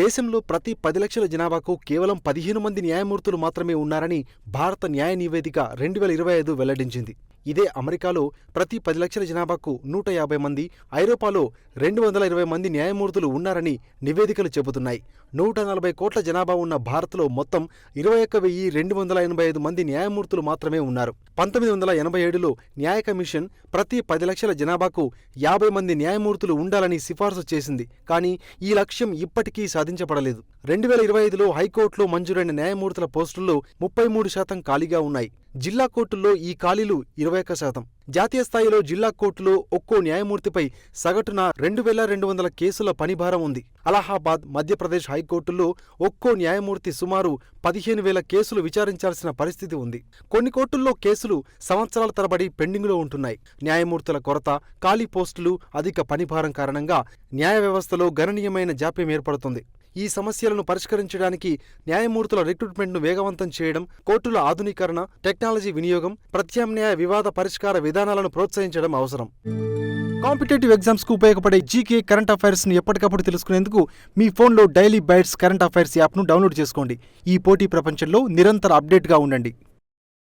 దేశంలో ప్రతి పది లక్షల జనాభాకు కేవలం పదిహేను మంది న్యాయమూర్తులు మాత్రమే ఉన్నారని భారత న్యాయ నివేదిక రెండు వేల ఇరవై ఐదు వెల్లడించింది. ఇదే అమెరికాలో ప్రతి పది లక్షల జనాభాకు నూట యాభై మంది ఐరోపాలో రెండు వందల ఇరవై మంది న్యాయమూర్తులు ఉన్నారని నివేదికలు చెబుతున్నాయి. నూట నలభై కోట్ల జనాభా ఉన్న భారత్లో మొత్తం ఇరవై ఒక్క వెయ్యి రెండు వందల ఎనభై ఐదు మంది న్యాయమూర్తులు మాత్రమే ఉన్నారు. పంతొమ్మిది వందల ఎనభై ఏడులో న్యాయ కమిషన్ ప్రతి పది లక్షల జనాభాకు యాభై మంది న్యాయమూర్తులు ఉండాలని సిఫార్సు చేసింది. కానీ ఈ లక్ష్యం ఇప్పటికీ సాధించబడలేదు. రెండు వేల ఇరవై ఐదులో హైకోర్టులో మంజూరైన న్యాయమూర్తుల పోస్టుల్లో ముప్పై మూడు శాతం ఖాళీగా ఉన్నాయి. జిల్లా కోర్టుల్లో ఈ ఖాళీలు ఇరవై ఒక్క శాతం. జాతీయ స్థాయిలో జిల్లా కోర్టులో ఒక్కో న్యాయమూర్తిపై సగటున రెండు వేల రెండు వందల కేసుల పనిభారం ఉంది. అలహాబాద్ మధ్యప్రదేశ్ హైకోర్టుల్లో ఒక్కో న్యాయమూర్తి సుమారు పదిహేను వేల కేసులు విచారించాల్సిన పరిస్థితి ఉంది. కొన్ని కోర్టుల్లో కేసులు సంవత్సరాల తరబడి పెండింగ్లో ఉంటున్నాయి. న్యాయమూర్తుల కొరత ఖాళీ పోస్టులు అధిక పనిభారం కారణంగా న్యాయ వ్యవస్థలో గణనీయమైన జాప్యం ఏర్పడుతుంది. ఈ సమస్యలను పరిష్కరించడానికి న్యాయమూర్తుల రిక్రూట్మెంట్ను వేగవంతం చేయడం కోర్టుల ఆధునీకరణ టెక్నాలజీ వినియోగం ప్రత్యామ్నాయ వివాద పరిష్కార విధానాలను ప్రోత్సహించడం అవసరం. కాంపిటేటివ్ ఎగ్జామ్స్కు ఉపయోగపడే జీకే కరెంట్ అఫైర్స్ను ఎప్పటికప్పుడు తెలుసుకునేందుకు మీ ఫోన్లో డైలీ బైట్స్ కరెంట్ అఫైర్స్ యాప్ను డౌన్లోడ్ చేసుకోండి. ఈ పోటీ ప్రపంచంలో నిరంతర అప్డేట్గా ఉండండి.